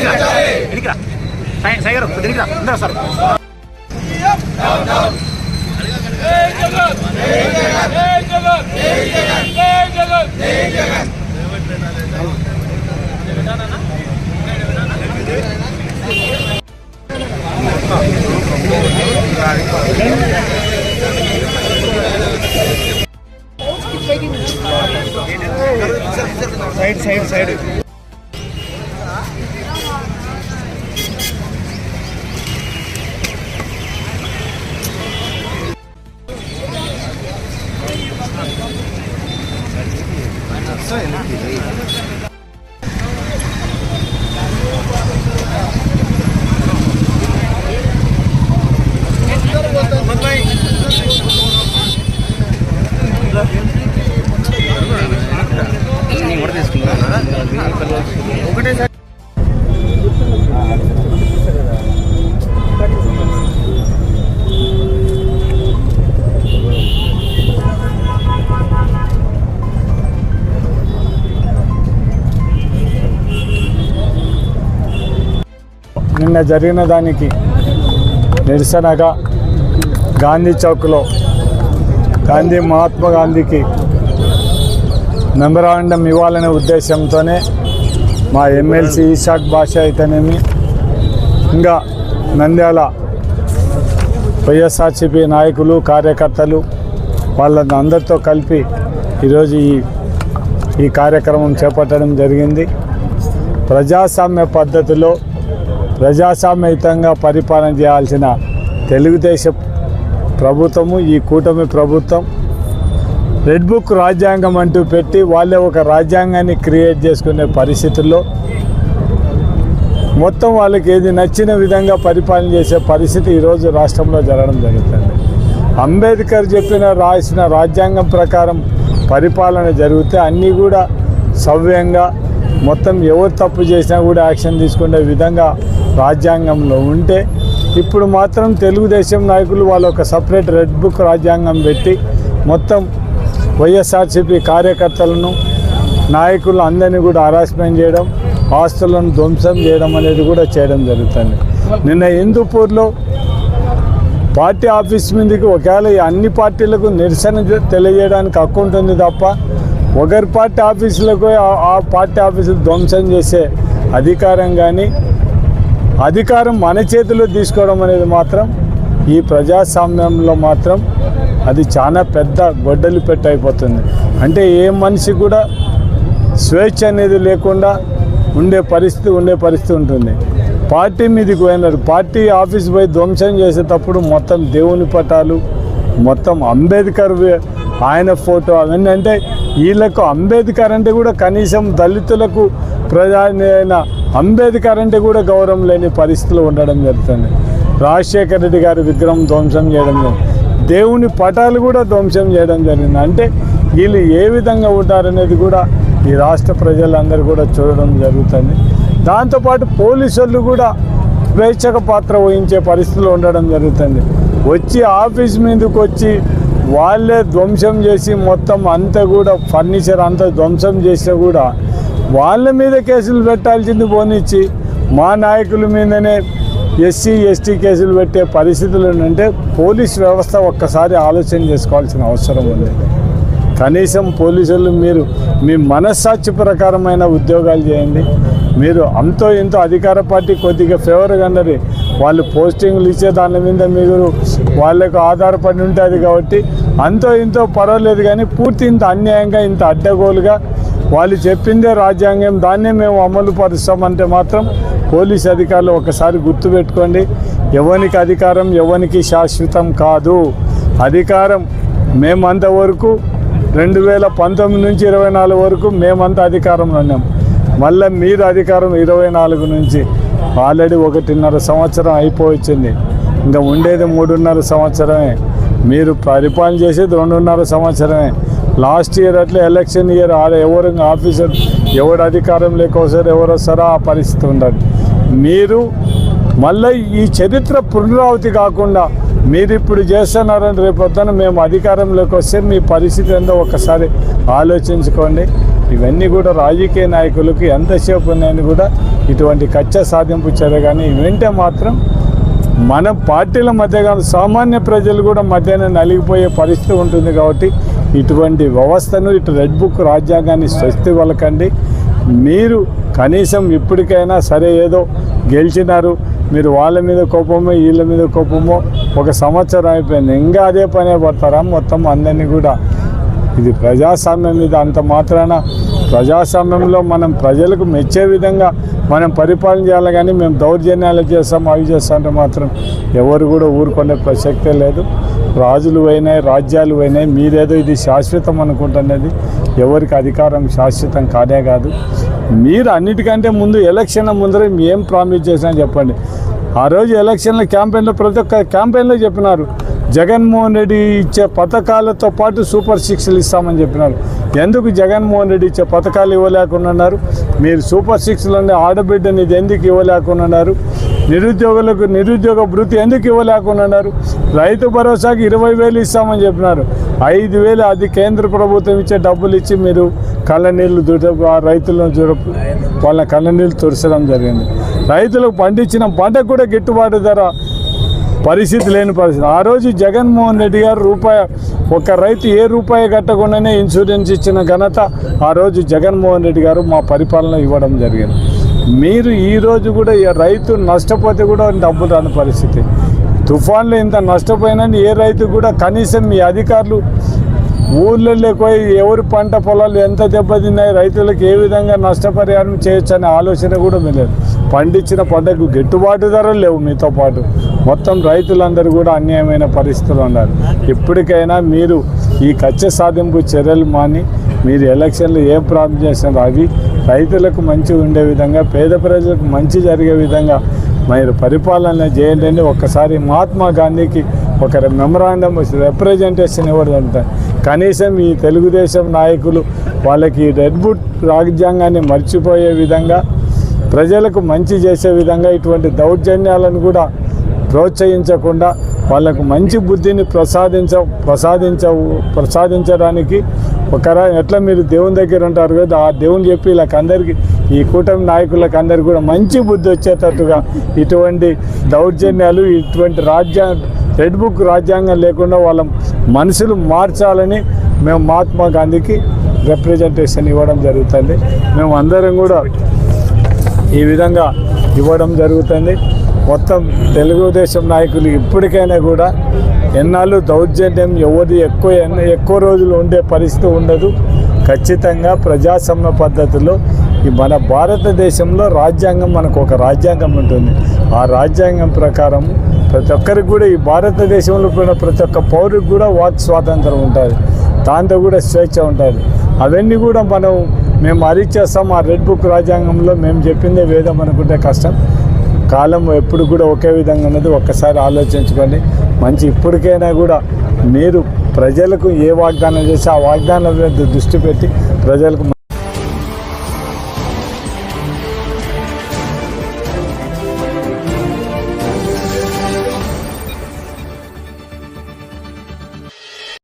ఎనికిరా. జగన్. జగన్. జగన్. జగన్. జగన్. నిన్న జరిగిన దానికి నిరసనగా గాంధీ చౌక్లో గాంధీ మహాత్మా గాంధీకి మెమరాండం ఇవ్వాలనే ఉద్దేశంతోనే మా ఎమ్మెల్సీ ఈశాక్ భాష అయితేనేమి ఇంకా నంద్యాల వైఎస్ఆర్సీపీ నాయకులు కార్యకర్తలు వాళ్ళని అందరితో కలిపి ఈరోజు ఈ ఈ కార్యక్రమం చేపట్టడం జరిగింది. ప్రజాస్వామ్య పద్ధతిలో ప్రజాస్వామ్యయుతంగా పరిపాలన చేయాల్సిన తెలుగుదేశం ప్రభుత్వము ఈ కూటమి ప్రభుత్వం రెడ్ బుక్ రాజ్యాంగం అంటూ పెట్టి వాళ్ళే ఒక రాజ్యాంగాన్ని క్రియేట్ చేసుకునే పరిస్థితుల్లో మొత్తం వాళ్ళకి ఏది నచ్చిన విధంగా పరిపాలన చేసే పరిస్థితి ఈరోజు రాష్ట్రంలో జరగడం జరుగుతుంది. అంబేద్కర్ చెప్పిన రాసిన రాజ్యాంగం ప్రకారం పరిపాలన జరిగితే అన్నీ కూడా సవ్యంగా మొత్తం ఎవరు తప్పు చేసినా కూడా యాక్షన్ తీసుకునే విధంగా రాజ్యాంగంలో ఉంటే ఇప్పుడు మాత్రం తెలుగుదేశం నాయకులు వాళ్ళు ఒక సపరేట్ రెడ్ బుక్ రాజ్యాంగం పెట్టి మొత్తం వైఎస్ఆర్సీపీ కార్యకర్తలను నాయకులు అందరినీ కూడా హరాస్మెంట్ చేయడం ఆస్తులను ధ్వంసం చేయడం అనేది కూడా చేయడం జరుగుతుంది. నిన్న హిందూపూర్లో పార్టీ ఆఫీస్ మీదకి ఒకవేళ అన్ని పార్టీలకు నిరసన తెలియజేయడానికి హక్కు ఉంటుంది తప్ప ఒకరి పార్టీ ఆఫీసులకు ఆ- ఆ పార్టీ ఆఫీసులు ధ్వంసం చేసే అధికారం కానీ అధికారం మన చేతిలో తీసుకోవడం అనేది మాత్రం ఈ ప్రజాస్వామ్యంలో మాత్రం అది చాలా పెద్ద గొడ్డలి పెట్టి అయిపోతుంది. అంటే ఏ మనిషి కూడా స్వేచ్ఛ అనేది లేకుండా ఉండే పరిస్థితి ఉండే పరిస్థితి ఉంటుంది. పార్టీ మీదకి పోయినారు. పార్టీ ఆఫీస్ పోయి ధ్వంసం చేసేటప్పుడు మొత్తం దేవుని పటాలు మొత్తం అంబేద్కర్ ఆయన ఫోటో అవన్నీ అంటే వీళ్ళకు అంబేద్కర్ అంటే కూడా కనీసం దళితులకు ప్రధాని అయిన అంబేద్కర్ అంటే కూడా గౌరవం లేని పరిస్థితులు ఉండడం జరుగుతుంది. రాజశేఖర రెడ్డి గారి విగ్రహం ధ్వంసం చేయడం జరిగింది. దేవుని పటాలు కూడా ధ్వంసం చేయడం జరిగింది. అంటే వీళ్ళు ఏ విధంగా ఉంటారనేది కూడా ఈ రాష్ట్ర ప్రజలందరూ కూడా చూడడం జరుగుతుంది. దాంతోపాటు పోలీసులు కూడా స్వేచ్ఛక పాత్ర వహించే పరిస్థితులు ఉండడం జరుగుతుంది. వచ్చి ఆఫీస్ మీదకి వచ్చి వాళ్ళే ధ్వంసం చేసి మొత్తం అంతా కూడా ఫర్నిచర్ అంతా ధ్వంసం చేసినా కూడా వాళ్ళ మీద కేసులు పెట్టాల్సింది పోనిచ్చి మా నాయకుల మీదనే ఎస్సీ ఎస్టీ కేసులు పెట్టే పరిస్థితులు ఏంటంటే పోలీస్ వ్యవస్థ ఒక్కసారి ఆలోచన చేసుకోవాల్సిన అవసరం ఉంది కనీసం పోలీసులు మీరు మీ మనస్సాక్షి ప్రకారమైన ఉద్యోగాలు చేయండి. మీరు అంతో ఇంతో అధికార పార్టీ కొద్దిగా ఫేవర్గా అన్నది వాళ్ళు పోస్టింగ్లు ఇచ్చే దాని మీద మీరు వాళ్ళకు ఆధారపడి ఉంటుంది కాబట్టి అంతో ఇంతో పర్వాలేదు కానీ పూర్తి ఇంత అన్యాయంగా ఇంత అడ్డగోలుగా వాళ్ళు చెప్పిందే రాజ్యాంగం. దాన్నే మేము అమలు పరుస్తామంటే మాత్రం పోలీస్ అధికారులు ఒకసారి గుర్తుపెట్టుకోండి. ఎవరికి అధికారం ఎవరికి శాశ్వతం కాదు. అధికారం మేమంతవరకు రెండు వేల పంతొమ్మిది నుంచి ఇరవై నాలుగు వరకు మేమంతా అధికారంలో ఉన్నాం. మళ్ళీ మీరు అధికారం ఇరవై నాలుగు నుంచి. ఆల్రెడీ ఒకటిన్నర సంవత్సరం అయిపోవచ్చింది ఇంకా ఉండేది మూడున్నర సంవత్సరమే. మీరు పరిపాలన చేసేది రెండున్నర సంవత్సరమే. లాస్ట్ ఇయర్ అట్లా ఎలక్షన్ ఇయర్ ఆడ ఎవరు ఆఫీసర్ ఎవరు అధికారం లేకొస్తారు ఎవరు వస్తారో ఆ పరిస్థితి ఉండదు. మీరు మళ్ళీ ఈ చరిత్ర పునరావృతి కాకుండా మీరు ఇప్పుడు చేస్తున్నారని రేపొద్దున మేము అధికారంలోకి వస్తే మీ పరిస్థితి ఏందో ఒకసారి ఆలోచించుకోండి. ఇవన్నీ కూడా రాజకీయ నాయకులకు ఎంతసేపు ఉన్నాయని కూడా ఇటువంటి కచ్చ సాధింపు చర్య కానీ వింటే మాత్రం మన పార్టీల మధ్య కానీ సామాన్య ప్రజలు కూడా మధ్యన నలిగిపోయే పరిస్థితి ఉంటుంది కాబట్టి ఇటువంటి వ్యవస్థను ఇటు రెడ్ బుక్ రాజ్యాంగాన్ని స్వస్తి వలకండి. మీరు కనీసం ఇప్పటికైనా సరే ఏదో గెలిచినారు మీరు వాళ్ళ మీద కోపమో వీళ్ళ మీద కోపమో ఒక సంవత్సరం అయిపోయింది. ఇంకా అదే పనే పడతారా? మొత్తం అందరినీ కూడా ఇది ప్రజాస్వామ్యం ఇది అంత మాత్రాన ప్రజాస్వామ్యంలో మనం ప్రజలకు మెచ్చే విధంగా మనం పరిపాలన చేయాలి కానీ మేము దౌర్జన్యాలు చేస్తాం అవి చేస్తామంటే మాత్రం ఎవరు కూడా ఊరుకునే ప్రసక్తే లేదు. రాజులు పోయినాయి రాజ్యాలు పోయినాయి మీరేదో ఇది శాశ్వతం అనుకుంటున్నది. ఎవరికి అధికారం శాశ్వతం కానే కాదు. మీరు అన్నిటికంటే ముందు ఎలక్షన్ ముందర ఏం ప్రామిస్ చేసినా చెప్పండి. ఆ రోజు ఎలక్షన్ల క్యాంపెయిన్లో ప్రతి ఒక్క క్యాంపెయిన్లో చెప్పినారు. జగన్మోహన్ రెడ్డి ఇచ్చే పథకాలతో పాటు సూపర్ సిక్స్లు ఇస్తామని చెప్పినారు. ఎందుకు జగన్మోహన్ రెడ్డి ఇచ్చే పథకాలు ఇవ్వలేకుండా ఉన్నారు మీరు సూపర్ సిక్స్లోనే ఆడబిడ్డని ఇది ఎందుకు ఇవ్వలేకుండా ఉన్నారు నిరుద్యోగులకు నిరుద్యోగ భృతి ఎందుకు ఇవ్వలేకుండా ఉన్నారు రైతు భరోసాకి ఇరవై వేలు ఇస్తామని చెప్పినారు. ఐదు వేలు అది కేంద్ర ప్రభుత్వం ఇచ్చే డబ్బులు ఇచ్చి మీరు కళ్ళనీళ్ళు దుడ ఆ రైతులను చూడ వాళ్ళ కళ్ళనీళ్ళు తురచడం తుడచడం జరిగింది. రైతులకు పండించిన పంటకు కూడా గిట్టుబాటు ధర పరిస్థితి లేని పరిస్థితి. ఆ రోజు జగన్మోహన్ రెడ్డి గారు రూపాయి ఒక రైతు ఏ రూపాయి కట్టకుండానే ఇన్సూరెన్స్ ఇచ్చిన ఘనత ఆ రోజు జగన్మోహన్ రెడ్డి గారు మా పరిపాలన ఇవ్వడం జరిగింది. మీరు ఈ రోజు కూడా రైతు నష్టపోతే కూడా డబ్బులు రాని పరిస్థితి. తుఫాన్లో ఇంత నష్టపోయినా ఏ రైతు కూడా కనీసం మీ అధికారులు ఊళ్ళో పోయి ఎవరి పంట పొలాలు ఎంత దెబ్బతిన్నాయి రైతులకు ఏ విధంగా నష్టపరిహారం చేయొచ్చు అనే ఆలోచన కూడా లేదు పండించిన పంటకు గిట్టుబాటు ధరలు లేవు మీతో పాటు. మొత్తం రైతులందరూ కూడా అన్యాయమైన పరిస్థితులు ఉన్నారు. ఇప్పటికైనా మీరు ఈ కచ్చ సాధింపు చర్యలు మాని మీరు ఎలక్షన్లు ఏం ప్రాబ్లం చేసినారో అవి రైతులకు మంచి ఉండే విధంగా పేద ప్రజలకు మంచి జరిగే విధంగా మీరు పరిపాలన చేయండి. అని ఒక్కసారి మహాత్మా గాంధీకి ఒక మెమరాండం రిప్రజెంటేషన్ ఇవ్వడం జరుగుతుంది. కనీసం ఈ తెలుగుదేశం నాయకులు వాళ్ళకి రెడ్బుట్ రాజ్యాంగాన్ని మర్చిపోయే విధంగా ప్రజలకు మంచి చేసే విధంగా ఇటువంటి దౌర్జన్యాలను కూడా ప్రోత్సహించకుండా వాళ్ళకు మంచి బుద్ధిని ప్రసాదించ ప్రసాదించ ప్రసాదించడానికి ఒకరా ఎట్లా మీరు దేవుని దగ్గర ఉంటారు కదా ఆ దేవుని చెప్పి వీళ్ళకి అందరికీ ఈ కూటమి నాయకులకు అందరికీ కూడా మంచి బుద్ధి వచ్చేటట్టుగా ఇటువంటి దౌర్జన్యాలు ఇటువంటి రాజ్యాంగ రెడ్ బుక్ రాజ్యాంగం లేకుండా వాళ్ళ మనసులు మార్చాలని మేము మహాత్మా గాంధీకి రిప్రజెంటేషన్ ఇవ్వడం జరుగుతుంది. మేము అందరం కూడా ఈ విధంగా ఇవ్వడం జరుగుతుంది. మొత్తం తెలుగుదేశం నాయకులు ఇప్పటికైనా కూడా ఎన్నాళ్ళు దౌర్జన్యం ఎవరి ఎక్కువ ఎన్న- ఎక్కువ రోజులు ఉండే పరిస్థితి ఉండదు. ఖచ్చితంగా ప్రజాస్వామ్య పద్ధతిలో ఈ మన భారతదేశంలో రాజ్యాంగం మనకు ఒక రాజ్యాంగం ఉంటుంది. ఆ రాజ్యాంగం ప్రకారం ప్రతి ఒక్కరికి కూడా ఈ భారతదేశంలో ఉన్న ప్రతి ఒక్క పౌరుడికి కూడా వాక్ స్వాతంత్రం ఉంటుంది. దాంతో కూడా స్వేచ్ఛ ఉంటుంది. అవన్నీ కూడా మనం మేము అరిచేస్తాం. ఆ రెడ్ బుక్ రాజ్యాంగంలో మేము చెప్పిందే వేదం అనుకుంటే కష్టం. కాలం ఎప్పుడు కూడా ఒకే విధంగా ఉన్నది. ఒక్కసారి ఆలోచించుకోండి. మంచి ఇప్పటికైనా కూడా మీరు ప్రజలకు ఏ వాగ్దానం చేసి ఆ వాగ్దానం మీద దృష్టి పెట్టి ప్రజలకు